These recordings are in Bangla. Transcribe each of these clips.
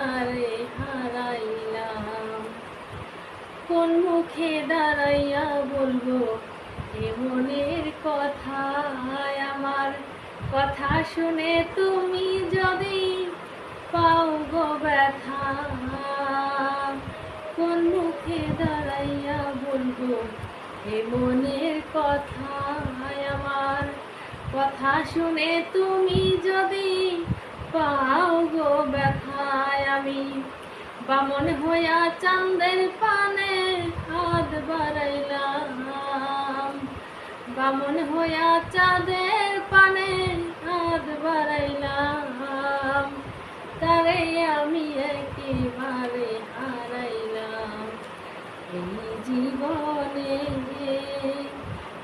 একেবারে হারাইলাম। কোন মুখে দাঁড়াইয়া বলব, এ মনের কথা আমার কথা শুনে তুমি যদি পাও গো ব্যথা। কোন মুখে দাঁড়াইয়া বলব, এ মনের কথা আমার কথা শুনে তুমি যদি বামন হইয়া চাঁদের পানে হাত বাড়াইলাম। বামন হইয়া চাঁদের পানে হাত বাড়াইলাম। তারে আমি একেবারে হারাইলাম। এই জীবনে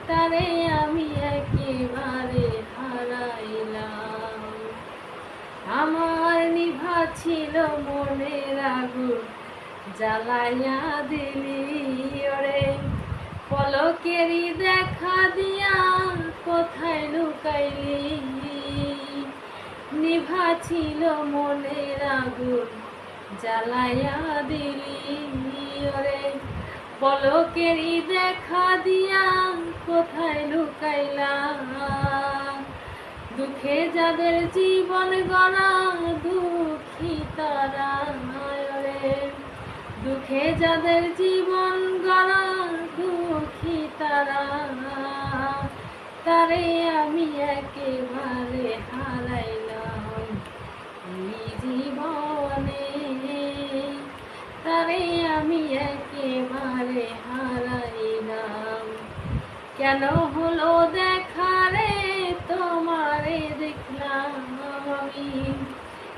তারে আমি একেবারে হারাইলাম। আমার ছিল মনের আগুন, জ্বালাইয়া দিলি ওরে। পলকেরই দেখা দিয়া কোথায় লুকাইলি? নিভা ছিল মনের আগুন, জ্বালাইয়া দিলি ওরে। পলকেরই দেখা দিয়া কোথায় লুকাইলাম দুঃখে যাদের জীবন গড়া দুঃখী তারা রে দুঃখে যাদের জীবন গড়া দুঃখী তারা তারে আমি একেবারে হারাইলাম জীবনে। তারে আমি একেবারে হারাইলাম। কেন হলো দেখা